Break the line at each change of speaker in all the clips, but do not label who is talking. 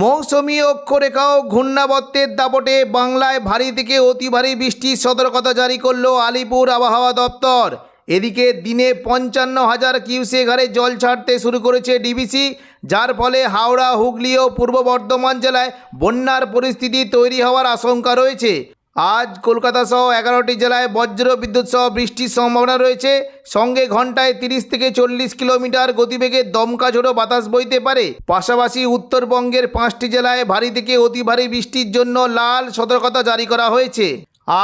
মৌসুমী অক্ষরেখা ও ঘূর্ণাবর্তের দাপটে বাংলায় ভারী থেকে অতি ভারী বৃষ্টির সতর্কতা জারি করল আলিপুর আবহাওয়া দপ্তর। এদিকে দিনে পঞ্চান্ন হাজার কিউসে ঘরে জল ছাড়তে শুরু করেছে ডিবিসি, যার ফলে হাওড়া, হুগলি ও পূর্ব বর্ধমান জেলায় বন্যার পরিস্থিতি তৈরি হওয়ার আশঙ্কা রয়েছে। আজ কলকাতা সহ এগারোটি জেলায় বজ্র বিদ্যুৎ সহ বৃষ্টির সম্ভাবনা রয়েছে। সঙ্গে ঘন্টায় তিরিশ থেকে চল্লিশ কিলোমিটার গতিবেগে দমকা ঝোড়ো বাতাস বইতে পারে। পাশাপাশি উত্তরবঙ্গের পাঁচটি জেলায় ভারী থেকে অতি ভারী বৃষ্টির জন্য লাল সতর্কতা জারি করা হয়েছে।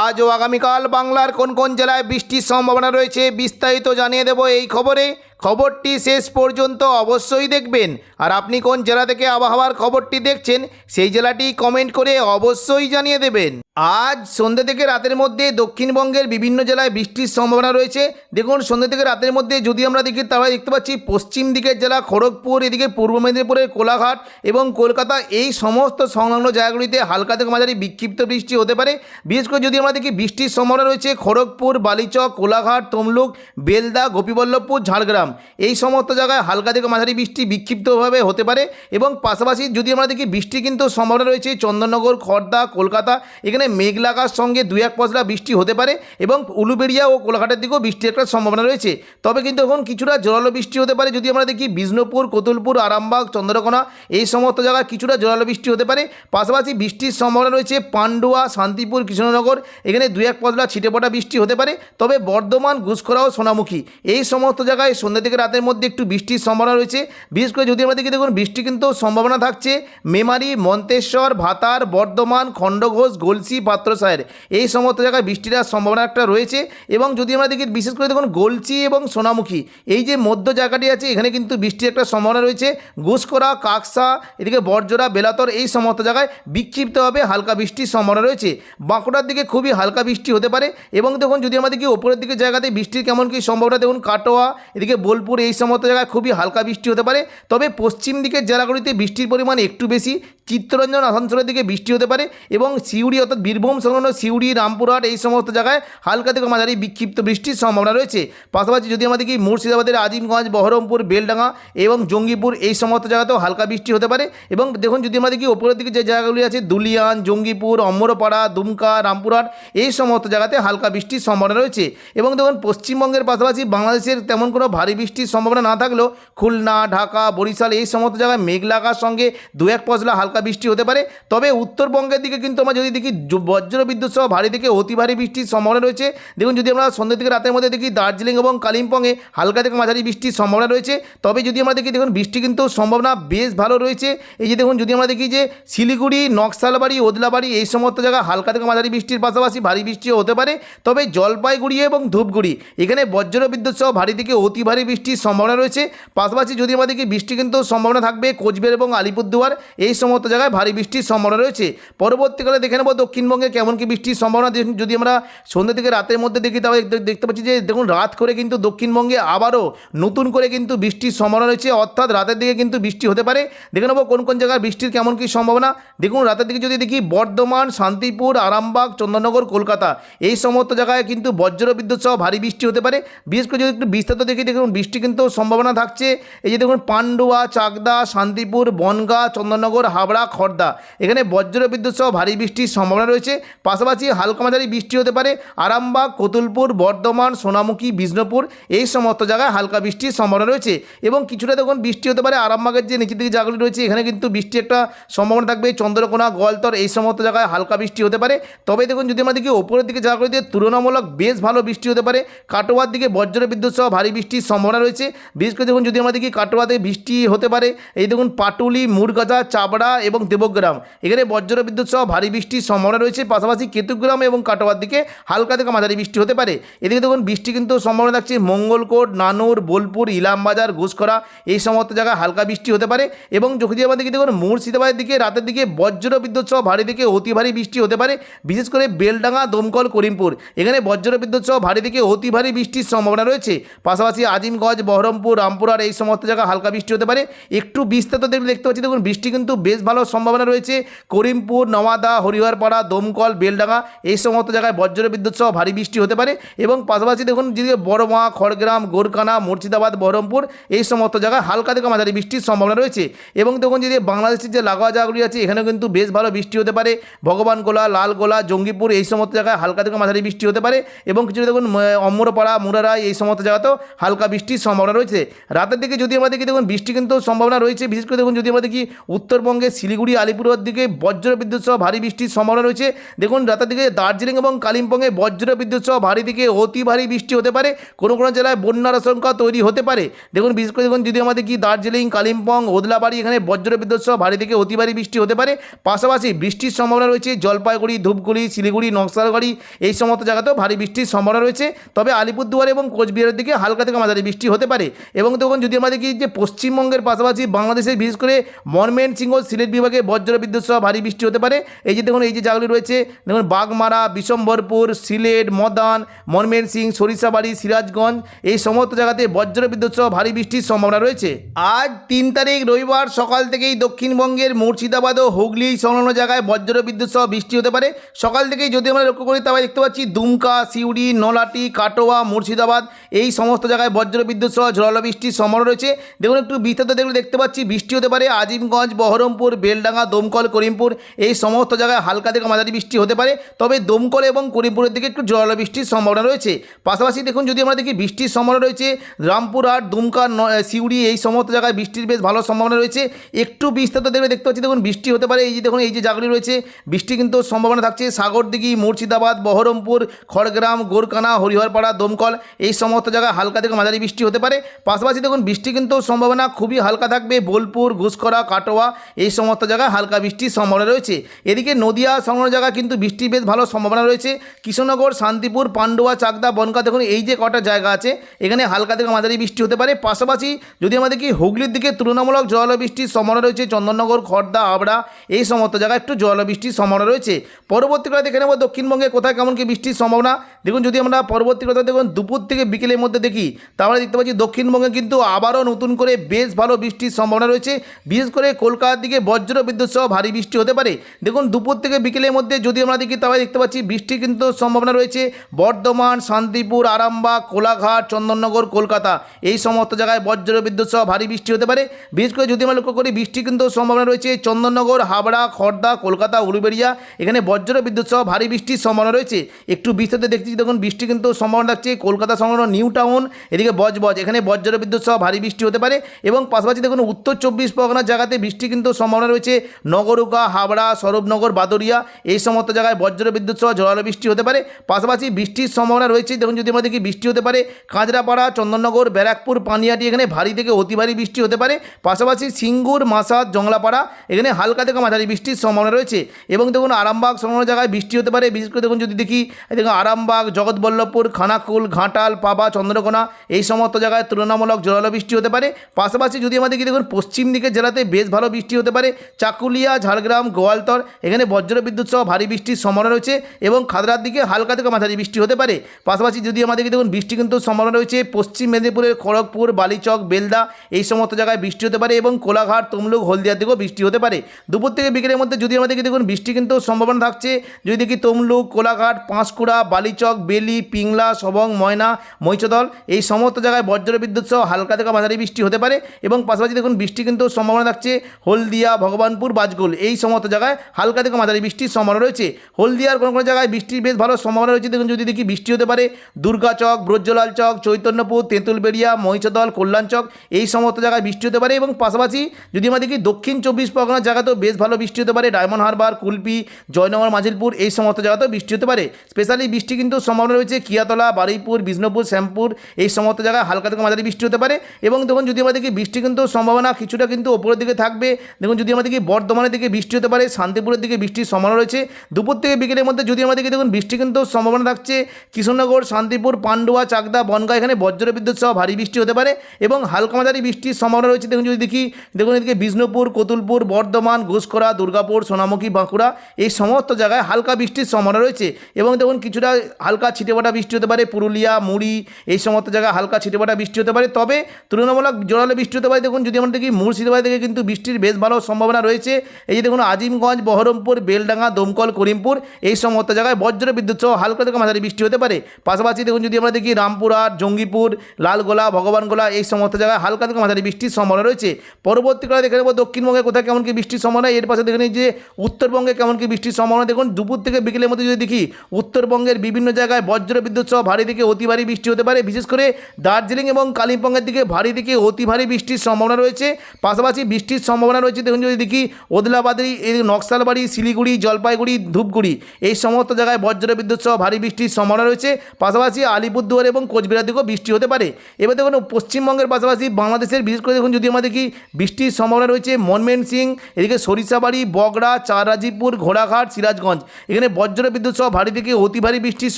আজ ও আগামীকাল বাংলার কোন কোন জেলায় বৃষ্টির সম্ভাবনা রয়েছে বিস্তারিত জানিয়ে দেব এই খবরে। খবরটি শেষ পর্যন্ত অবশ্যই দেখবেন। আর আপনি কোন জেলা থেকে আবহাওয়ার খবরটি দেখছেন, সেই জেলাটি কমেন্ট করে অবশ্যই জানিয়ে দেবেন। আজ সন্ধ্যে থেকে রাতের মধ্যে দক্ষিণবঙ্গের বিভিন্ন জেলায় বৃষ্টির সম্ভাবনা রয়েছে। দেখুন, সন্ধ্যে থেকে রাতের মধ্যে যদি আমরা দেখি, তাহলে দেখতে পাচ্ছি পশ্চিম দিকের জেলা, খড়গপুর, এদিকে পূর্ব মেদিনীপুরের কোলাঘাট এবং কলকাতা, এই সমস্ত সংলগ্ন জায়গাগুলিতে হালকা থেকে মাঝারি বিক্ষিপ্ত বৃষ্টি হতে পারে। বিশেষ করে যদি আমরা দেখি, বৃষ্টির সম্ভাবনা রয়েছে খড়গপুর, বালিচক, কোলাঘাট, তমলুক, বেলদা, গোপীবল্লভপুর, ঝাড়গ্রাম। এই সমস্ত জায়গায় হালকা থেকে মাঝারি বৃষ্টি বিক্ষিপ্তভাবে হতে পারে এবং পাশাপাশি যদি আমরা দেখি বৃষ্টি কিন্তু সম্ভাবনা রয়েছে চন্দননগর, খর্দা, কলকাতা। এখানে মেঘলাকার সঙ্গে দু এক পশলা বৃষ্টি হতে পারে এবং উলুবেড়িয়া ও কোলাঘাটের দিকেও বৃষ্টির একটা সম্ভাবনা রয়েছে। তবে কিন্তু এখন কিছুটা জোরালো বৃষ্টি হতে পারে। যদি আমরা দেখি বিষ্ণুপুর, কোতুলপুর, আরামবাগ, চন্দ্রকোনা এই সমস্ত জায়গায় কিছুটা জোরালো বৃষ্টি হতে পারে। পাশাপাশি বৃষ্টির সম্ভাবনা রয়েছে পান্ডুয়া, শান্তিপুর, কৃষ্ণনগর। এখানে দু এক পশলা ছিটে পড়া বৃষ্টি হতে পারে। তবে বর্ধমান ঘুষখরা ও সোনামুখী। এই সমস্ত জায়গায় সন্ধ্যা থেকে রাতের মধ্যে একটু বৃষ্টির সম্ভাবনা রয়েছে। বিশেষ করে যদি আমরা দেখি, দেখুন, বৃষ্টি কিন্তু সম্ভাবনা থাকছে। মেমারি, মন্তেশ্বর, ভাতার, বর্ধমান, খণ্ডঘোষ, গলসি পাত্রসায়ের এই সমস্ত জায়গায় বৃষ্টির সম্ভাবনা একটা রয়েছে এবং যদি আমরা দেখি, বিশেষ করে দেখুন গলচি এবং সোনামুখী, এই যে মধ্য জায়গাটি আছে, এখানে কিন্তু বৃষ্টির একটা সম্ভাবনা রয়েছে। ঘুষকরা কাকসা, এদিকে বরজোড়া বেলাতর, এই সমস্ত জায়গায় বিক্ষিপ্তভাবে হালকা বৃষ্টির সম্ভাবনা রয়েছে। বাঁকুড়ার দিকে খুবই হালকা বৃষ্টি হতে পারে এবং দেখুন, যদি আমরা দেখি ওপরের দিকে জায়গাতে বৃষ্টির কেমন কী সম্ভাবনা, দেখুন কাটোয়া, এদিকে বোলপুর, এই সমস্ত জায়গায় খুবই হালকা বৃষ্টি হতে পারে। তবে পশ্চিম দিকের জেলাগুলিতে বৃষ্টির পরিমাণ একটু বেশি। চিত্তরঞ্জন, আসানসোলের দিকে বৃষ্টি হতে পারে এবং সিউড়ি অর্থাৎ বীরভূম, সংলগ্ন সিউড়ি, রামপুরহাট এই সমস্ত জায়গায় হালকা থেকে মাঝারি বিক্ষিপ্ত বৃষ্টির সম্ভাবনা রয়েছে। পাশাপাশি যদি আমরা দেখি মুর্শিদাবাদের আজিমগঞ্জ, বহরমপুর, বেলডাঙ্গা এবং জঙ্গিপুর এই সমস্ত জায়গাতেও হালকা বৃষ্টি হতে পারে এবং দেখুন যদি আমরা দেখি ওপরের দিকে যে জায়গাগুলি আছে, দুলিয়ান, জঙ্গিপুর, অম্বরপাড়া, দুমকা, রামপুরহাট এই সমস্ত জায়গাতে হালকা বৃষ্টির সম্ভাবনা রয়েছে এবং দেখুন পশ্চিমবঙ্গের পাশাপাশি বাংলাদেশের তেমন কোনো ভারী বৃষ্টির সম্ভাবনা না থাকলেও খুলনা, ঢাকা, বরিশাল এই সমস্ত জায়গায় মেঘলাকার সঙ্গে দু এক পশলা হালকা বৃষ্টি হতে পারে। তবে উত্তরবঙ্গের দিকে কিন্তু আমরা যদি দেখি বজ্র বিদ্যুৎ সহ ভারী থেকে অতি ভারী বৃষ্টির সম্ভাবনা রয়েছে। দেখুন, যদি আমরা সন্ধ্যে থেকে রাতের মধ্যে দেখি দার্জিলিং এবং কালিম্পংয়ে হালকা থেকে মাঝারি বৃষ্টির সম্ভাবনা রয়েছে। তবে যদি আমরা দেখি, দেখুন, বৃষ্টি কিন্তু সম্ভাবনা বেশ ভালো রয়েছে। এই যে দেখুন, যদি আমরা দেখি যে শিলিগুড়ি, নকশালবাড়ি, ওদলাবাড়ি, এই সমস্ত জায়গায় হালকা থেকে মাঝারি বৃষ্টির পাশাপাশি ভারী বৃষ্টিও হতে পারে। তবে জলপাইগুড়ি এবং ধূপগুড়ি, এখানে বজ্র বিদ্যুৎ সহ ভারী থেকে অতি ভারী বৃষ্টির সম্ভাবনা রয়েছে। পাশাপাশি যদি আমরা দেখি, বৃষ্টি কিন্তু সম্ভাবনা থাকবে কোচবিহার এবং আলিপুরদুয়ার, এই সমস্ত জায়গায় ভারী বৃষ্টির সম্ভাবনা রয়েছে। পরবর্তীকালে দেখে নেব দক্ষিণবঙ্গে কেমন কি বৃষ্টির সম্ভাবনা? যদি আমরা সন্ধ্যে থেকে রাতের মধ্যে দেখি, তাহলে দেখতে পাচ্ছি যে, দেখুন, রাত করে কিন্তু দক্ষিণবঙ্গে আবারও নতুন করে কিন্তু বৃষ্টির সম্ভাবনা রয়েছে। অর্থাৎ রাতের দিকে কিন্তু বৃষ্টি হতে পারে। দেখে নেব কোন কোন জায়গায় বৃষ্টির কেমন কী সম্ভাবনা। দেখুন, রাতের দিকে যদি দেখি, বর্ধমান, শান্তিপুর, আরামবাগ চন্দননগর কলকাতা, এই সমস্ত জায়গায় কিন্তু বজ্র বিদ্যুৎ সহ ভারী বৃষ্টি হতে পারে। বিশেষ করে যদি একটু বিস্তারিত দেখি, দেখুন, বৃষ্টি কিন্তু সম্ভাবনা থাকছে। এই যে দেখুন, পান্ডুয়া, চাকদা, শান্তিপুর, বনগাঁ চন্দননগর হাবড়া খড়দা এখানে বজ্র বিদ্যুৎ সহ ভারী বৃষ্টির সম্ভাবনা রয়েছে। পাশাপাশি হালকা মাঝারি বৃষ্টি হতে পারে। আরামবাগ, কতুলপুর, বর্ধমান, সোনামুখী, বিষ্ণুপুর এই সমস্ত জায়গায় হালকা বৃষ্টির সম্ভাবনা রয়েছে। এবং কিছুটা দেখুন বৃষ্টি হতে পারে আরামবাগের যে নিচের দিকে জায়গাগুলি রয়েছে, এখানে কিন্তু বৃষ্টি একটা সম্ভাবনা থাকবে। চন্দ্রকোনা, গোয়ালতর এই সমস্ত জায়গায় হালকা বৃষ্টি হতে পারে। তবে দেখুন, যদি আমরা দেখি ওপরের দিকে জায়গাগুলিতে তুলনামূলক বেশ ভালো বৃষ্টি হতে পারে। কাটোয়ার দিকে বজ্র বিদ্যুৎ সহ ভারী বৃষ্টির সম্ভাবনা রয়েছে। বিশেষ করে দেখুন, যদি আমরা দেখি কাটোয়াতে বৃষ্টি হতে পারে, এই দেখুন, পাটুলি মুরগাজা চাবড়া এবং দেবগ্রাম। এখানে বজ্র বিদ্যুৎ সহ ভারী বৃষ্টির সম্ভাবনা রয়েছে, পাশাপাশি কেতুগ্রাম এবং কাটোয়ার দিকে হালকা থেকে মাঝারি বৃষ্টি হতে পারে। এদিকে দেখুন, বৃষ্টি কিন্তু সম্ভাবনা থাকছে মঙ্গলকোট, নানুর, বোলপুর, ইলামবাজার, ঘুষখরা এই সমস্ত জায়গায় হালকা বৃষ্টি হতে পারে এবং আমরা দেখি দেখুন, মুর্শিদাবাদের দিকে রাতের দিকে বজ্র বিদ্যুৎ সহ ভারী থেকে অতি ভারী বৃষ্টি হতে পারে, বিশেষ করে বেলডাঙ্গা, দমকল, করিমপুর। এখানে বজ্র বিদ্যুৎ সহ ভারী থেকে অতি ভারী বৃষ্টির সম্ভাবনা রয়েছে। পাশাপাশি আজিমগঞ্জ, বহরমপুর রামপুরহাট এই সমস্ত জায়গায় হালকা বৃষ্টি হতে পারে। একটু বিস্তারিত দেখতে পাচ্ছি, দেখুন, বৃষ্টি কিন্তু বেশ ভালো সম্ভাবনা রয়েছে। করিমপুর, নওয়াদা, হরিহরপাড়া দমকল, বেলডাঙ্গা এই সমস্ত জায়গায় বজ্র বিদ্যুৎ সহ ভারী বৃষ্টি হতে পারে এবং পাশাপাশি দেখুন যদি বড়মা খড়গ্রাম গোরকানা মুর্শিদাবাদ, বহরমপুর এই সমস্ত জায়গায় হালকা থেকে মাঝারি বৃষ্টির সম্ভাবনা রয়েছে। এবং দেখুন যদি বাংলাদেশের যে লাগোয়া জায়গাগুলি আছে, এখানেও কিন্তু বেশ ভালো বৃষ্টি হতে পারে। ভগবানগোলা লালগোলা, জঙ্গিপুর এই সমস্ত জায়গায় হালকা থেকে মাঝারি বৃষ্টি হতে পারে এবং কিছু দেখুন অমরপাড়া মুরারাই এই সমস্ত জায়গাতেও হালকা বৃষ্টির সম্ভাবনা রয়েছে। রাতের দিকে যদি আমরা দেখি, দেখুন বৃষ্টি কিন্তু সম্ভাবনা রয়েছে। বিশেষ করে দেখুন যদি আমরা দেখি উত্তরবঙ্গে শিলিগুড়ি আলিপুরের দিকে বজ্র বিদ্যুৎ সহ ভারী বৃষ্টির সম্ভাবনা রয়েছে। দেখুন, রাতের দিকে দার্জিলিং এবং কালিম্পংয়ে বজ্র বিদ্যুৎ সহ ভারী দিকে অতি ভারী বৃষ্টি হতে পারে। কোনো কোনো জেলায় বন্যার আশঙ্কা তৈরি হতে পারে। দেখুন, বিশেষ করে দেখুন, যদি আমাদের কি দার্জিলিং, কালিম্পং, ওদলাবাড়ি এখানে বজ্র বিদ্যুৎ সহ ভারী থেকে অতি ভারী বৃষ্টি হতে পারে। পাশাপাশি বৃষ্টির সম্ভাবনা রয়েছে জলপাইগুড়ি, ধূপগুড়ি, শিলিগুড়ি নকশালবাড়ি এই সমস্ত জায়গাতেও ভারী বৃষ্টির সম্ভাবনা রয়েছে। তবে আলিপুরদুয়ার এবং কোচবিহারের দিকে হালকা থেকে মাঝারি বৃষ্টি হতে পারে। এবং তখন যদি আমাদের দেখি যে পশ্চিমবঙ্গের পাশাপাশি বাংলাদেশের, বিশেষ করে মনমেন সিংহ সিলেট বিভাগে বজ্র বিদ্যুৎ সহ ভারী বৃষ্টি হতে পারে। এই যে দেখুন, এই যে জায়গাগুলি রয়েছে। যেমন বাগমারা, বিশম্বরপুর, সিলেট, মদান মনমেন সিং, সরিষাবাড়ি, সিরাজগঞ্জ, এই সমস্ত জায়গাতে বজ্র বিদ্যুৎ সহ ভারী বৃষ্টির সম্ভাবনা রয়েছে। আজ তিন তারিখ, রবিবার সকাল থেকেই দক্ষিণবঙ্গের মুর্শিদাবাদ ও হুগলি সংলগ্ন জায়গায় বজ্র বিদ্যুৎ সহ বৃষ্টি হতে পারে। সকাল থেকেই যদি আমরা লক্ষ্য করি তবে দেখতে পাচ্ছি দুমকা, সিউড়ি, নলাটি, কাটোয়া, মুর্শিদাবাদ, এই সমস্ত জায়গায় বজ্র বিদ্যুৎ সহ ঝড়ালো বৃষ্টির সম্ভাবনা রয়েছে। দেখুন, একটু বিস্তারিত দেখলে দেখতে পাচ্ছি, বৃষ্টি হতে পারে আজিমগঞ্জ, বহরমপুর, বেলডাঙ্গা, দমকল, করিমপুর, এই সমস্ত জায়গায় হালকা থেকে মাঝারি বৃষ্টি হতে পারে, তবে দমকল এবং করিমপুরের দিকে একটু জড়ালো বৃষ্টির সম্ভাবনা রয়েছে। পাশাপাশি দেখুন, যদি আমরা দেখি বৃষ্টির সম্ভাবনা রয়েছে রামপুরহাট দুমকা সিউড়ি এই সমস্ত জায়গায় বৃষ্টির বেশ ভালো সম্ভাবনা রয়েছে। একটু বিস্তারিত দেখলে দেখতে পাচ্ছি, দেখুন, বৃষ্টি হতে পারে, এই যে দেখুন, এই যে জায়গাগুলি রয়েছে, বৃষ্টি কিন্তু সম্ভাবনা থাকছে। সাগরদিঘি, মুর্শিদাবাদ, বহরমপুর, খড়গ্রাম গোরকানা হরিহরপাড়া, দমকল, এই সমস্ত জায়গায় হালকা থেকে মাঝারি বৃষ্টি হতে পারে। পাশাপাশি দেখুন, বৃষ্টি কিন্তু সম্ভাবনা খুবই হালকা থাকবে। বোলপুর ঘুষকরা কাটোয়া, এই সমস্ত জায়গায় হালকা বৃষ্টির সম্ভাবনা রয়েছে। এদিকে নদিয়া সংলগ্ন জায়গায় কিন্তু বৃষ্টির বেশ ভালো সম্ভাবনা রয়েছে। কৃষ্ণনগর, শান্তিপুর, পান্ডুয়া, চাকদা বনকা দেখুন এই যে কটা জায়গা আছে, এখানে হালকা থেকে মাঝারি বৃষ্টি হতে পারে। পাশাপাশি যদি আমাদের কি হুগলির দিকে তুলনামূলক বৃষ্টির সম্ভাবনা রয়েছে, চন্দননগর খড়দা আবড়া, এই সমস্ত জায়গায় একটু জল বৃষ্টির সম্ভাবনা রয়েছে। পরবর্তীকালে দেখে নেব দক্ষিণবঙ্গে কোথায় কেমন কি বৃষ্টির সম্ভাবনা। দেখুন যদি আমরা পরবর্তীকালে দেখুন দুপুর থেকে বিকেলের মধ্যে দেখি, তাহলে দেখতে পাচ্ছি দক্ষিণবঙ্গে কিন্তু আবারও নতুন করে বেশ ভালো বৃষ্টির সম্ভাবনা রয়েছে। বিশেষ করে কলকাতার দিকে বজ্র বিদ্যুৎ সহ ভারী বৃষ্টি হতে পারে। দেখুন দুপুর থেকে বিকেলের মধ্যে যদি আমরা দেখি, তাহলে দেখতে পাচ্ছি বৃষ্টি কিন্তু সম্ভাবনা রয়েছে। বর্ধমান, শান্তিপুর, আরামবাগ, কোলাঘাট, চন্দননগর, কলকাতা। এই সমস্ত জায়গায় বজ্র বিদ্যুৎ সহ ভারী বৃষ্টি হতে পারে। বিশেষ করে যদি আমরা লক্ষ্য করি, বৃষ্টি কিন্তু সম্ভাবনা রয়েছে চন্দননগর, হাবড়া খড়দা কলকাতা, উলুবেড়িয়া। এখানে বজ্র বিদ্যুৎ সহ ভারী বৃষ্টির সম্ভাবনা রয়েছে। একটু বিস্তারিত দেখছি দেখুন, বৃষ্টি কিন্তু সম্ভাবনা থাকছে কলকাতা সংলগ্ন নিউ টাউন, এদিকে বজবজ। এখানে বজ্র বিদ্যুৎ সহ ভারী বৃষ্টি হতে পারে এবং পাশাপাশি দেখুন, উত্তর চব্বিশ পরগনার জায়গাতে বৃষ্টি কিন্তু সম্ভাবনা রয়েছে। নগরুকা, হাবড়া সরবনগর বাদরিয়া এই সমস্ত জায়গায় বজ্র, বিদ্যুৎ সহ জোরালো বৃষ্টি হতে পারে। পাশাপাশি বৃষ্টির সম্ভাবনা রয়েছে। দেখুন, যদি আমরা দেখি বৃষ্টি হতে পারে, কাঁচরাপাড়া, চন্দননগর, ব্যারাকপুর, পানিয়াটি এখানে ভারী থেকে অতি ভারী বৃষ্টি হতে পারে। পাশাপাশি সিঙ্গুর, মাসাদ, জংলাপাড়া এখানে হালকা থেকে মাঝারি বৃষ্টির সম্ভাবনা রয়েছে। এবং দেখুন, আরামবাগ সংলগ্ন জায়গায় বৃষ্টি হতে পারে। বিশেষ করে দেখুন, যদি দেখি, দেখুন, আরামবাগ, জগৎবল্লভপুর, খানাকুল, ঘাটাল, পাবা, চন্দ্রকোনা এই সমস্ত জায়গায় তুলনামূলক জোরালো বৃষ্টি হতে পারে। পাশাপাশি যদি আমরা দেখি দেখুন, পশ্চিম দিকের জেলাতে বেশ ভালো বৃষ্টি হতে পারে। চাকুলিয়া, ঝাড়গ্রাম, গোয়ালতর এখানে বজ্র, বিদ্যুৎ সহ ভারী বৃষ্টির সম্ভাবনা রয়েছে এবং খাদরার দিকে হালকা থেকে মাঝারি বৃষ্টি হতে পারে। পাশাপাশি যদি আমাদেরকে দেখুন, বৃষ্টি কিন্তু সম্ভাবনা রয়েছে পশ্চিম মেদিনীপুরের খড়গপুর, বালিচক, বেলদা এই সমস্ত জায়গায় বৃষ্টি হতে পারে এবং কোলাঘাট, তমলুক, হলদিয়ার দিকেও বৃষ্টি হতে পারে। দুপুর থেকে বিকেলের মধ্যে যদি আমাদেরকে দেখুন, বৃষ্টি কিন্তু সম্ভাবনা থাকছে। যদি দেখি তমলুক, কোলাঘাট, পাঁশকুড়া, বালিচক, বেলি, পিংলা, সবং, ময়না মৈচদল এই সমস্ত জায়গায় বজ্র বিদ্যুৎ সহ হালকা থেকে মাঝারি বৃষ্টি হতে পারে এবং পাশাপাশি দেখুন, বৃষ্টি কিন্তু সম্ভাবনা থাকছে হলদিয়া, ভগবানপুর, বাজগুল এই সমস্ত জায়গায় হালকা থেকে মাঝারি বৃষ্টির সম্ভাবনা রয়েছে। হলদিয়ার কোনো কোনো জায়গায় বৃষ্টির বেশ ভালো সম্ভাবনা রয়েছে। দেখুন, যদি দেখি বৃষ্টি হতে পারে দুর্গাচক ব্রজ্জলাল চক, চৈতন্যপুর, তেঁতুলবেড়িয়া, মহিষদল কল্যাণচক এই সমস্ত জায়গায় বৃষ্টি হতে পারে। এবং পাশাপাশি যদি আমরা দেখি, দক্ষিণ চব্বিশ পরগনার জায়গাতেও বেশ ভালো বৃষ্টি হতে পারে। ডায়মন্ড হারবার, কুলপি, জয়নগর মাঝিলপুর এই সমস্ত জায়গাতেও বৃষ্টি হতে পারে। স্পেশালি বৃষ্টি কিন্তু সম্ভাবনা রয়েছে কিয়াতলা, বারুইপুর, বিষ্ণুপুর, শ্যামপুর, এই সমস্ত জায়গায় হালকা থেকে মাঝারি বৃষ্টি হতে পারে। এবং দেখুন, যদি আমরা দেখি, বৃষ্টি কিন্তু সম্ভাবনা কিছুটা কিন্তু ওপরের দিকে থাকবে। দেখুন, যদি আমরা দেখি, বর্ধমানের দিকে বৃষ্টি হতে পারে, শান্তিপুরের দিকে বৃষ্টির সম্ভাবনা রয়েছে। দুপুর থেকে বিকেলের মধ্যে যদি আমরা দেখি দেখুন, বৃষ্টি কিন্তু সম্ভাবনা থাকছে। কৃষ্ণনগর, শান্তিপুর, পান্ডুয়া, চাকদা, বনগা, এখানে বজ্র বিদ্যুৎ সহ ভারী বৃষ্টি হতে পারে এবং হালকা মাঝারি বৃষ্টির সম্ভাবনা রয়েছে। দেখুন, যদি দেখি, দেখুন এদিকে বিষ্ণুপুর, কতুলপুর, বর্ধমান ঘুষকরা দুর্গাপুর, সোনামুখী, বাঁকুড়া এই সমস্ত জায়গায় হালকা বৃষ্টির সম্ভাবনা রয়েছে এবং দেখুন, কিছুটা হালকা ছিটেফাটা বৃষ্টি হতে পারে। পুরুলিয়া, মুড়ি এই সমস্ত জায়গায় হালকা ছিটেফাটা বৃষ্টি হতে পারে। তবে তুলনামূলক জোরালো বৃষ্টি হতে পারে। দেখুন, যদি আমরা দেখি মুর্শিদাবাদ থেকে কিন্তু বৃষ্টির বেশ ভালো সম্ভাবনা রয়েছে। এই যে দেখুন, আজিমগঞ্জ, বহরমপুর, বেলডাঙ্গা দমকল, করিমপুর, এই সমস্ত জায়গায় বজ্র বিদ্যুৎ সহ হালকা থেকে মাঝারি বৃষ্টি হতে পারে। পাশাপাশি দেখুন, যদি আমরা দেখি রামপুরহাট জঙ্গিপুর, লালগোলা, ভগবানগোলা, এই সমস্ত জায়গায় হালকা থেকে মাঝারি বৃষ্টির সম্ভাবনা রয়েছে। পরবর্তীকালে দেখে নেব দক্ষিণবঙ্গে কোথায় কেমন কি বৃষ্টির সম্ভাবনা। এর পাশে দেখে নিই যে, উত্তরবঙ্গে কেমন কি বৃষ্টির সম্ভাবনা। দেখুন, দুপুর থেকে বিকেলের মধ্যে যদি দেখি, উত্তরবঙ্গের বিভিন্ন জায়গায় বজ্র বিদ্যুৎ সহ ভারী থেকে অতি ভারী বৃষ্টি হতে পারে। বিশেষ করে দার্জিলিং এবং কালিম্পংয়ের দিকে ভারী থেকে অতি ভারী বৃষ্টির সম্ভাবনা রয়েছে। পাশাপাশি বৃষ্টির সম্ভাবনা রয়েছে। দেখুন, যদি দেখি ওদলাবাদি এই নকশালবাড়ি, শিলিগুড়ি জলপাইগুড়ি, ধূপগুড়ি। এই সমস্ত জায়গায় বজ্র বিদ্যুৎ সহ ভারী বৃষ্টির সম্ভাবনা রয়েছে। পাশাপাশি আলিপুরদুয়ার এবং কোচবিহার দিকেও বৃষ্টি হতে পারে। এবার দেখুন, পশ্চিমবঙ্গের পাশাপাশি বাংলাদেশের, বিশেষ করে দেখুন যদি আমরা দেখি, বৃষ্টির সম্ভাবনা রয়েছে মনমেন সিং এদিকে সরিষাবাড়ি, বগড়া চারাজিপুর ঘোড়াঘাট, সিরাজগঞ্জ। এখানে বজ্র বিদ্যুৎ সহ ভারী থেকে অতি ভারী বৃষ্টির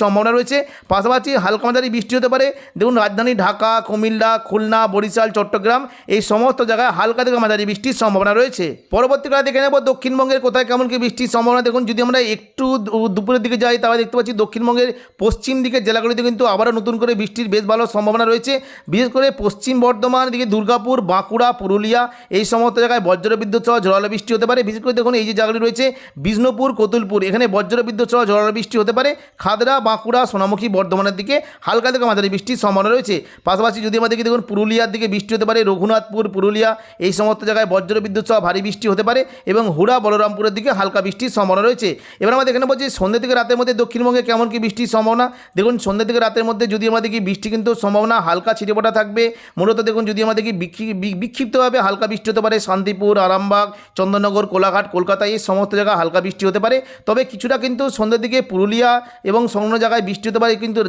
সম্ভাবনা রয়েছে। পাশাপাশি হালকা মাঝারি বৃষ্টি হতে পারে। দেখুন, রাজধানী ঢাকা, কুমিল্লা, খুলনা, বরিশাল, চট্টগ্রাম, এই সমস্ত জায়গায় হালকা থেকে মাঝারি বৃষ্টির সম্ভাবনা রয়েছে। পরবর্তীকালে দেখে নেব দক্ষিণবঙ্গের কোথায় কেমন কি বৃষ্টির সম্ভাবনা। দেখুন যদি আমরা একটু দুপুরের দিকে যাই, তাহলে দেখতে পাচ্ছি দক্ষিণবঙ্গের পশ্চিম দিকের জেলাগুলিতে কিন্তু আবারও নতুন করে বৃষ্টির বেশ ভালো সম্ভাবনা রয়েছে। বিশেষ করে পশ্চিম বর্ধমান দিকে দুর্গাপুর, বাঁকুড়া, পুরুলিয়া এই সমস্ত জায়গায় বজ্র বিদ্যুৎ সহ ঝড়ালো বৃষ্টি হতে পারে। বিশেষ করে দেখুন এই যে জায়গাগুলি রয়েছে, বিষ্ণুপুর, কতুলপুর, এখানে বজ্র বিদ্যুৎ সহ ঝড়ালো বৃষ্টি হতে পারে। খাদরা, বাঁকুড়া, সোনামুখী, বর্ধমানের দিকে হালকা থেকে মাঝারি বৃষ্টির সম্ভাবনা রয়েছে। পাশাপাশি যদি আমাদের দেখুন পুরুলিয়ার দিকে বৃষ্টি হতে পারে, রঘুনাথপুর, পুরুলিয়া এই সমস্ত জায়গায় বজ্র বিদ্যুৎ সহ ভারী বৃষ্টি হতে পারে এবং হুড়া, বলরামপুরের দিকে হালকা বৃষ্টির সম্ভাবনা রয়েছে। এবার আমরা দেখে নেব যে সন্ধ্যে থেকে রাতের মধ্যে দক্ষিণবঙ্গে কেমন কি বৃষ্টির সম্ভাবনা? দেখুন, সন্ধ্যে থেকে রাতের মধ্যে যদি আমরা দেখি বৃষ্টি কিন্তু সম্ভাবনা হালকা ছিটেপোটা থাকবে, মূলত দেখুন যদি আমরা দেখি বিক্ষিপ্তভাবে হালকা বৃষ্টি হতে পারে, শান্তিপুর, আরামবাগ, চন্দননগর, কোলাঘাট, কলকাতা, এই সমস্ত জায়গায় হালকা বৃষ্টি হতে পারে। তবে কিছুটা কিন্তু সন্ধ্যের দিকে পুরুলিয়া এবং সংলগ্ন জায়গায় বৃষ্টি হতে পারে, কিন্তু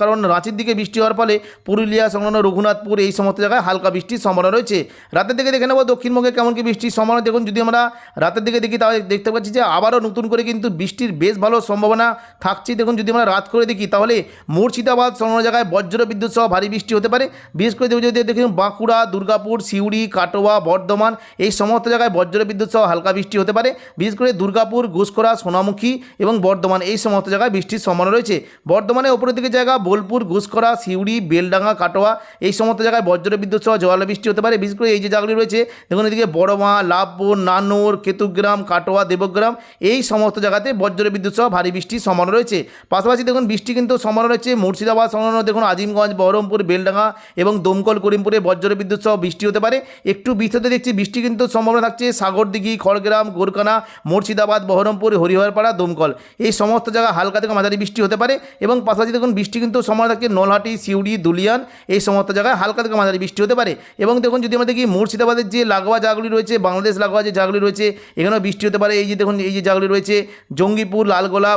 কারণ রাঁচির দিকে বৃষ্টি হওয়ার ফলে পুরুলিয়া, সংলগ্ন রঘুনাথপুর, এই সমস্ত জায়গায় হালকা বৃষ্টির সম্ভাবনা রয়েছে। রাতের দিকে দেখে নেব দক্ষিণবঙ্গে কেমন কি বৃষ্টির সম্ভাবনা। দেখুন যদি আমরা রাতের দিকে দেখি, তাহলে দেখতে পাচ্ছি যে আবারও নতুন করে কিন্তু বৃষ্টির বেশ ভালো সম্ভাবনা থাকছে। দেখুন, যদি আমরা রাত করে দেখি, তাহলে মুর্শিদাবাদ সংলগ্ন জায়গায় বজ্র বিদ্যুৎ সহ ভারী বৃষ্টি হতে পারে। বিশেষ করে যদি দেখুন, বাঁকুড়া, দুর্গাপুর, সিউড়ি, কাটোয়া, বর্ধমান, এই সমস্ত জায়গায় বজ্র বিদ্যুৎ সহ হালকা বৃষ্টি হতে পারে। বিশেষ করে দুর্গাপুর ঘুষকরা সোনামুখী এবং বর্ধমান, এই সমস্ত জায়গায় বৃষ্টির সম্ভাবনা রয়েছে। বর্ধমানে ওপরের দিকে জায়গা, বোলপুর ঘুষকরা সিউড়ি, বেলডাঙ্গা, কাটোয়া, এই সমস্ত জায়গায় বজ্র বিদ্যুৎ সহ জোয়ালো বৃষ্টি হতে পারে। বিশেষ করে এই যে জায়গাগুলি রয়েছে, দেখুন, এদিকে বড়মা, লাভপুর, নানুর, কেতুগ্রাম, কাটোয়া, দেবগ্রাম, এই সমস্ত জায়গাতে বজ্র বিদ্যুৎ সহ ভারী বৃষ্টির সম্ভাবনা রয়েছে। পাশাপাশি দেখুন, বৃষ্টি কিন্তু সম্ভাবনা রয়েছে মুর্শিদাবাদ সংলগ্ন দেখুন, আজিমগঞ্জ, বহরমপুর, বেলডাঙ্গা এবং দমকল করিমপুরে বজ্র বিদ্যুৎ সহ বৃষ্টি হতে পারে। একটু বিস্তৃত দেখছি, বৃষ্টি কিন্তু সম্ভাবনা থাকছে সাগরদিঘি, খড়গ্রাম গোরকানা মুর্শিদাবাদ, বহরমপুর, হরিহরপাড়া, দমকল। এই সমস্ত জায়গা হালকা থেকে মাঝারি বৃষ্টি হতে পারে এবং পাশাপাশি দেখুন, বৃষ্টি কিন্তু সম্ভাবনা থাকছে নলহাটি, সিউড়ি, দুলিয়ান, এই সমস্ত জায়গায় হালকা থেকে মাঝারি বৃষ্টি হতে পারে। এবং দেখুন, যদি আমরা দেখি মুর্শিদাবাদের যে লাগোয়া জায়গাগুলি রয়েছে, বাংলাদেশ লাগোয়া যে জায়গাগুলি রয়েছে, এখানেও বৃষ্টি হতে পারে। এই যে দেখুন, এই যে জায়গাগুলি রয়েছে, জঙ্গিপুর, লালগোলা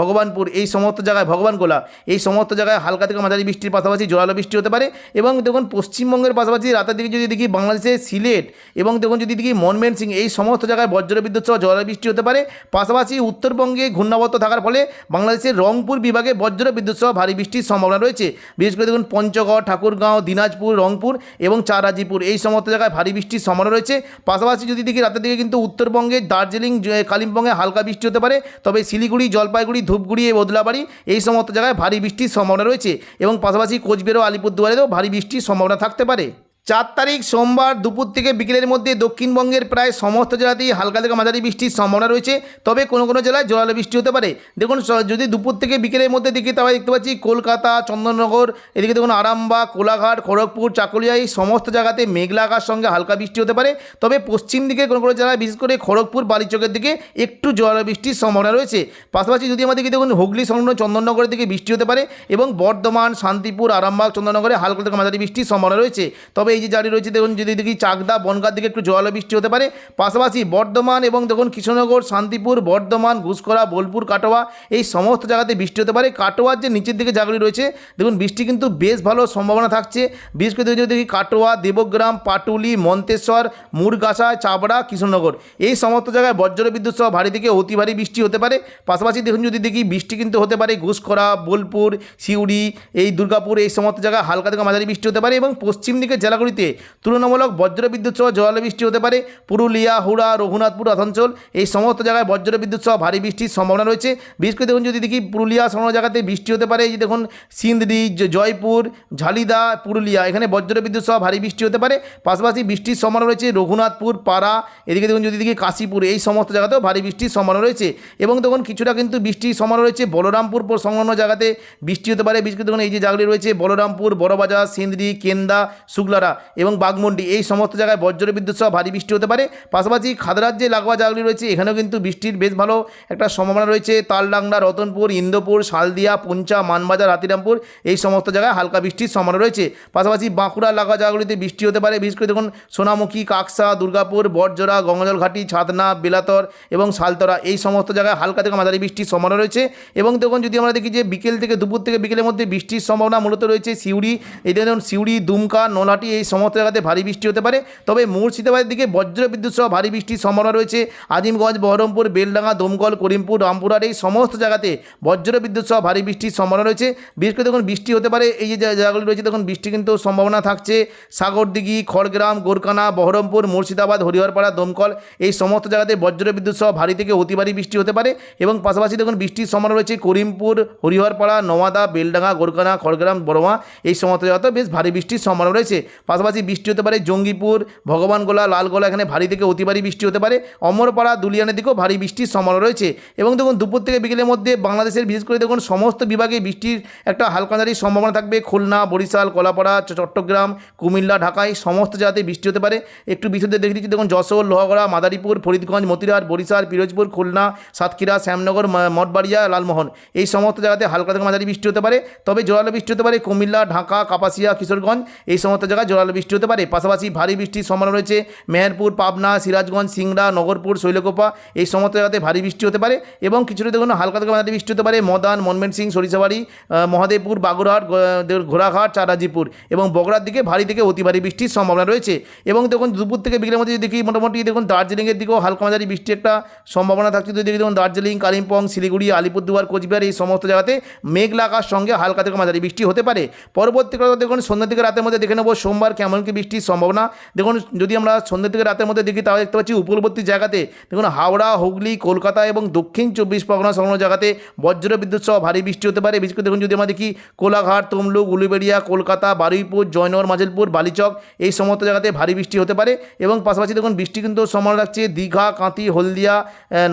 ভগবানপুর, এই সমস্ত জায়গায় ভগবানগোলা, এই সমস্ত জায়গায় হালকা থেকে মাঝারি বৃষ্টির পাশাপাশি জোরালো বৃষ্টি হতে পারে। এবং দেখুন, পশ্চিমবঙ্গের পাশাপাশি রাতের দিকে যদি দেখি বাংলাদেশে সিলেট এবং দেখুন, যদি দেখি মনমেন সিং, এই সমস্ত জায়গায় বজ্র বিদ্যুৎ সহ জোরালো বৃষ্টি হতে পারে। পাশাপাশি উত্তরবঙ্গে ঘূর্ণাবর্ত থাকার ফলে বাংলাদেশের রংপুর বিভাগে বজ্র বিদ্যুৎ সহ ভারী বৃষ্টির সম্ভাবনা রয়েছে। বিশেষ করে দেখুন, পঞ্চগড়, ঠাকুরগাঁও, দিনাজপুর, রংপুর এবং চারাজিপুর এই সমস্ত জায়গায় ভারী বৃষ্টির সম্ভাবনা রয়েছে। পাশাপাশি যদি দেখি রাতের দিকে কিন্তু উত্তরবঙ্গে দার্জিলিং কালিম্পংয়ে হালকা বৃষ্টি হতে পারে, তবে শিলিগুড়ি, জলপাইগুড়ি, ধূপগুড়ি এবং বদলাবাড়ি, এই সমস্ত জায়গায় ভারী বৃষ্টির সম্ভাবনা রয়েছে এবং পাশাপাশি কোচবিহার ও আলিপুরদুয়ারেও ভারী বৃষ্টির সম্ভাবনা থাকতে পারে। চার তারিখ সোমবার দুপুর থেকে বিকেলের মধ্যে দক্ষিণবঙ্গের প্রায় সমস্ত জেলাতেই হালকা থেকে মাঝারি বৃষ্টির সম্ভাবনা রয়েছে। তবে কোনো কোনো জেলায় জোরালো বৃষ্টি হতে পারে। দেখুন যদি দুপুর থেকে বিকেলের মধ্যে দেখি তাহলে দেখতে পাচ্ছি কলকাতা, চন্দননগর, এদিকে দেখুন আরামবাগ, কোলাঘাট, খড়গপুর, চাকুলিয়া এই সমস্ত জায়গাতে মেঘলা আকার সঙ্গে হালকা বৃষ্টি হতে পারে। তবে পশ্চিম দিকে কোনো কোনো জেলায়, বিশেষ করে খড়গপুর, বালিচকের দিকে একটু জোরালো বৃষ্টির সম্ভাবনা রয়েছে। পাশাপাশি যদি আমাদের দেখি দেখুন হুগলি, সংলগ্ন চন্দননগরের দিকে বৃষ্টি হতে পারে এবং বর্ধমান, শান্তিপুর, আরামবাগ, চন্দননগরে হালকা থেকে মাঝারি বৃষ্টির সম্ভাবনা রয়েছে। তবে এই যে জারি রয়েছে, দেখুন, যদি দেখি চাকদা বনগার দিকে একটু বৃষ্টি হতে পারে। পাশাপাশি বর্ধমান এবং দেখুন কৃষ্ণনগর শান্তিপুর, বর্ধমান ঘুষকরা বোলপুর, কাটোয়া, এই সমস্ত জায়গাতে বৃষ্টি হতে পারে। কাটোয়ার যে নিচের দিকে জায়গাগুলি রয়েছে, দেখুন, বৃষ্টি কিন্তু বেশ ভালো সম্ভাবনা থাকছে। বিশেষ করে যদি দেখি কাটোয়া, দেবগ্রাম, পাটুলি, মন্তেশ্বর, মুরগাছা, চাবড়া কৃষ্ণনগর এই সমস্ত জায়গায় বজ্র বিদ্যুৎ সহ ভারী থেকে অতি ভারী বৃষ্টি হতে পারে। পাশাপাশি দেখুন, যদি দেখি বৃষ্টি কিন্তু হতে পারে ঘুষকরা বোলপুর, সিউড়ি, এই দুর্গাপুর, এই সমস্ত জায়গায় হালকা থেকে মাঝারি বৃষ্টি হতে পারে এবং পশ্চিম দিকের জেলাগুলি জায়গাগুলিতে তুলনামূলক বজ্রবিদ্যুৎ সহ জল বৃষ্টি হতে পারে। পুরুলিয়া, হুড়া, রঘুনাথপুর আসানসোল এই সমস্ত জায়গায় বজ্রবিদ্যুৎ সহ ভারী বৃষ্টির সম্ভাবনা রয়েছে। বিশেষ করে দেখুন, যদি দেখি পুরুলিয়া সমস্ত জায়গাতে বৃষ্টি হতে পারে, এই যে দেখুন সিন্দি জয়পুর, ঝালিদা, পুরুলিয়া, এখানে বজ্রবিদ্যুৎ সহ ভারী বৃষ্টি হতে পারে। পাশাপাশি বৃষ্টির সম্ভাবনা রয়েছে রঘুনাথপুর, পাড়া, এদিকে দেখুন, যদি দেখি কাশীপুর, এই সমস্ত জায়গাতেও ভারী বৃষ্টির সম্ভাবনা রয়েছে। এবং দেখুন, কিছুটা কিন্তু বৃষ্টির সম্ভাবনা রয়েছে বলরামপুর পর সংলগ্ন জায়গাতে বৃষ্টি হতে পারে। করে দেখুন, এই যে জায়গাগুলি রয়েছে বলরামপুর, বড়বাজার সিন্দ্রি কেন্দা, শুক্লারা। এবং বাগমন্ডি এই সমস্ত জায়গায় বজ্রবিদ্যুৎ সহ ভারী বৃষ্টি হতে পারে। পাশাপাশি খাদরার যে লাগোয়া জায়গাগুলি রয়েছে। এখানেও কিন্তু বৃষ্টির বেশ ভালো একটা সম্ভাবনা রয়েছে। তালডাংরা, রতনপুর, ইন্দোপুর, শালদিয়া, পুঞ্চা, মানবাজার, হাতিরামপুর এই সমস্ত জায়গায় হালকা বৃষ্টির সম্ভাবনা রয়েছে। পাশাপাশি বাঁকুড়া লাগোয়া জায়গাগুলিতে বৃষ্টি হতে পারে। বিশেষ করে দেখুন সোনামুখী, কাকসা, দুর্গাপুর, বটজোড়া গঙ্গাজল ঘাটি ছাতনা, বেলাতর এবং শালতরা এই সমস্ত জায়গায় হালকা থেকে মাঝারি বৃষ্টির সম্ভাবনা রয়েছে। এবং দেখুন যদি আমরা দেখি যে বিকেল থেকে দুপুর থেকে বিকেলের মধ্যে বৃষ্টির সম্ভাবনা মূলত রয়েছে সিউড়ি। এই দেখুন সিউড়ি, দুমকা, নলহাটি এই সমস্ত জায়গাতে ভারী বৃষ্টি হতে পারে। তবে মুর্শিদাবাদের দিকে বজ্র বিদ্যুৎ সহ ভারী বৃষ্টির সম্ভাবনা রয়েছে। আজিমগঞ্জ, বহরমপুর, বেলডাঙ্গা, দমকল, করিমপুর, রামপুরহাট এই সমস্ত জায়গাতে বজ্র বিদ্যুৎ সহ ভারী বৃষ্টির সম্ভাবনা রয়েছে। বিশেষ করে দেখুন বৃষ্টি হতে পারে। এই যে জায়গাগুলি রয়েছে দেখুন বৃষ্টি কিন্তু সম্ভাবনা থাকছে। সাগরদিঘি, খড়গ্রাম, গোরকানা, বহরমপুর, মুর্শিদাবাদ, হরিহরপাড়া, দমকল এই সমস্ত জায়গাতে বজ্র বিদ্যুৎ সহ ভারী থেকে অতি ভারী বৃষ্টি হতে পারে। এবং পাশাপাশি দেখুন বৃষ্টির সম্ভাবনা রয়েছে করিমপুর, হরিহরপাড়া, নওয়াদা, বেলডাঙ্গা, গোরকানা, খড়গ্রাম, বড়মা এই সমস্ত জায়গাতেও বেশ ভারী বৃষ্টির সম্ভাবনা রয়েছে। পাশাপাশি বৃষ্টি হতে পারে, জঙ্গিপুর, ভগবানগোলা, লালগোলা, এখানে ভারী থেকে অতি ভারী বৃষ্টি হতে পারে। অমরপাড়া, দুলিয়ানের দিকেও ভারী বৃষ্টির সম্ভাবনা রয়েছে। এবং দেখুন, দুপুর থেকে বিকেলের মধ্যে বাংলাদেশের, বিশেষ করে দেখুন, সমস্ত বিভাগে বৃষ্টির একটা হালকা মাঝারির সম্ভাবনা থাকবে। খুলনা, বরিশাল, কলাপাড়া চট্টগ্রাম, কুমিল্লা ঢাকায় সমস্ত জায়গাতে বৃষ্টি হতে পারে। একটু বিশুদ্ধ দেখে দিচ্ছি, দেখুন, যশোর, লোহাগড়া, মাদারীপুর, ফরিদগঞ্জ মতিরাট বরিশাল, পিরোজপুর, খুলনা, সাতক্ষীরা, শ্যামনগর মঠবাড়িয়া, লালমোহন, এই সমস্ত জায়গাতে হালকা থেকে মাঝারি বৃষ্টি হতে পারে। তবে জোরালো বৃষ্টি হতে পারে কুমিল্লা, ঢাকা, কাপাসিয়া, কিশোরগঞ্জ, এই সমস্ত জায়গায় জোরালো বৃষ্টি হতে পারে। পাশাপাশি ভারী বৃষ্টির সম্ভাবনা রয়েছে। মেহেরপুর, পাবনা, সিরাজগঞ্জ, সিংড়া, নগরপুর, শৈলকোপা এই সমস্ত জায়গাতে ভারী বৃষ্টি হতে পারে এবং কিছুটা দেখুন হালকা থেকে মাঝারি বৃষ্টি হতে পারে। মদান মনমেন সিং সরিষাবাড়ি মহাদেবপুর, বাগুরহাট ঘোড়াঘাট চারাজিপুর এবং বগড়ার দিকে ভারী থেকে অতি ভারী বৃষ্টির সম্ভাবনা রয়েছে এবং দেখুন দুপুর থেকে বিকেলের মধ্যে দেখি মোটামুটি দেখুন দার্জিলিংয়ের দিকেও হালকা মাঝারি বৃষ্টির একটা সম্ভাবনা থাকছে। যদি দেখি দেখুন দার্জিলিং, কালিম্পং, শিলিগুড়ি, আলিপুরদুয়ার, কোচবিহার এই সমস্ত জায়গাতে মেঘলা আকাশ সঙ্গে হালকা থেকে মাঝারি বৃষ্টি হতে পারে। পরবর্তীকালে দেখুন সন্ধ্যা থেকে রাতের মধ্যে দেখে নেব সোমবার কেমন কি বৃষ্টির সম্ভাবনা? দেখুন, যদি আমরা সন্ধ্যা থেকে রাতের মধ্যে দেখি, তাহলে দেখতে পাচ্ছি উপকূলবর্তী জায়গাতে, দেখুন, হাওড়া, হুগলি, কলকাতা এবং দক্ষিণ চব্বিশ পরগনা সংলগ্ন জায়গাতে বজ্র বিদ্যুৎ সহ ভারী বৃষ্টি হতে পারে। বিশেষ করে দেখুন, যদি আমরা দেখি, কোলাঘাট, তমলুক, উলুবেড়িয়া, কলকাতা, বারুইপুর, জয়নগর, মাঝেলপুর, বালিচক, এই সমস্ত জায়গাতে ভারী বৃষ্টি হতে পারে এবং পাশাপাশি দেখুন, বৃষ্টি কিন্তু সম্ভাবনা রাখছে দীঘা কাঁতি হলদিয়া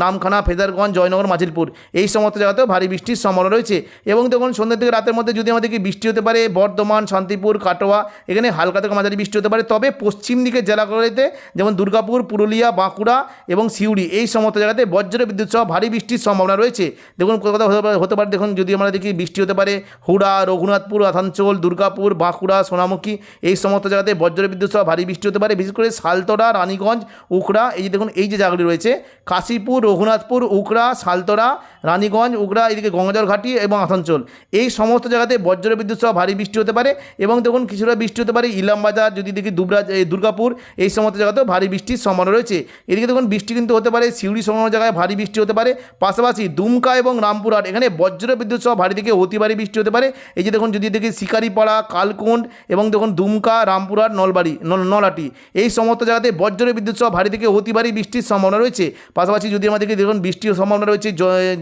নামখানা, ফেদারগঞ্জ, জয়নগর, মাঝিলপুর। এই সমস্ত জায়গাতেও ভারী বৃষ্টির সম্ভাবনা রয়েছে এবং দেখুন, সন্ধ্যা থেকে রাতের মধ্যে যদি আমাদেরকে বৃষ্টি হতে পারে বর্ধমান, শান্তিপুর, কাটোয়া, এখানে হালকা থেকে মাঝারি বৃষ্টি হতে পারে। তবে পশ্চিম দিকের জেলাগুলিতে যেমন দুর্গাপুর, পুরুলিয়া, বাঁকুড়া এবং সিউড়ি এই সমস্ত জায়গাতে বজ্র বিদ্যুৎ সহ ভারী বৃষ্টির সম্ভাবনা রয়েছে। দেখুন কলকাতা হতে পারে দেখুন যদি আমরা দেখি বৃষ্টি হতে পারে হুড়া, রঘুনাথপুর, আসানসোল, দুর্গাপুর, বাঁকুড়া, সোনামুখী এই সমস্ত জায়গাতে বজ্র বিদ্যুৎ সহ ভারী বৃষ্টি হতে পারে। বিশেষ করে সালতরা রানীগঞ্জ, উখড়া এই যে দেখুন এই যে জায়গাগুলি রয়েছে। কাশীপুর, রঘুনাথপুর, উখড়া সালতরা রানীগঞ্জ উগড়া এদিকে গঙ্গাজল ঘাটি এবং আসানসোল। এই সমস্ত জায়গাতে বজ্র বিদ্যুৎ সহ ভারী বৃষ্টি হতে পারে এবং দেখুন কিছুটা বৃষ্টি হতে পারে ইলামবাজার যদি দেখি দুবরাজ, এই দুর্গাপুর, এই সমস্ত জায়গাতেও ভারী বৃষ্টির সম্ভাবনা রয়েছে। এদিকে দেখুন, বৃষ্টি কিন্তু হতে পারে, সিউড়ি সংলগ্ন জায়গায় ভারী বৃষ্টি হতে পারে। পাশাপাশি দুমকা এবং রামপুরহাট, এখানে বজ্র বিদ্যুৎ সহ ভারী থেকে অতি ভারী বৃষ্টি হতে পারে। এই যে দেখুন, যদি দেখি শিকারিপাড়া কালকুন্ড এবং দেখুন দুমকা, রামপুরহাট, নলবাড়ি, নল- নলহাটি, এই সমস্ত জায়গাতে বজ্র বিদ্যুৎ সহ ভারী থেকে অতি ভারী বৃষ্টির সম্ভাবনা রয়েছে। পাশাপাশি যদি আমাদেরকে দেখুন, বৃষ্টির সম্ভাবনা রয়েছে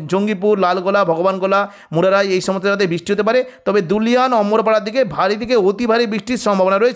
জঙ্গিপুর, লালগোলা, ভগবানগোলা, মুরারাই, এই সমস্ত জায়গাতে বৃষ্টি হতে পারে। তবে দুলিয়ান, অমরপাড়ার দিকে ভারী থেকে অতি ভারী বৃষ্টির সম্ভাবনা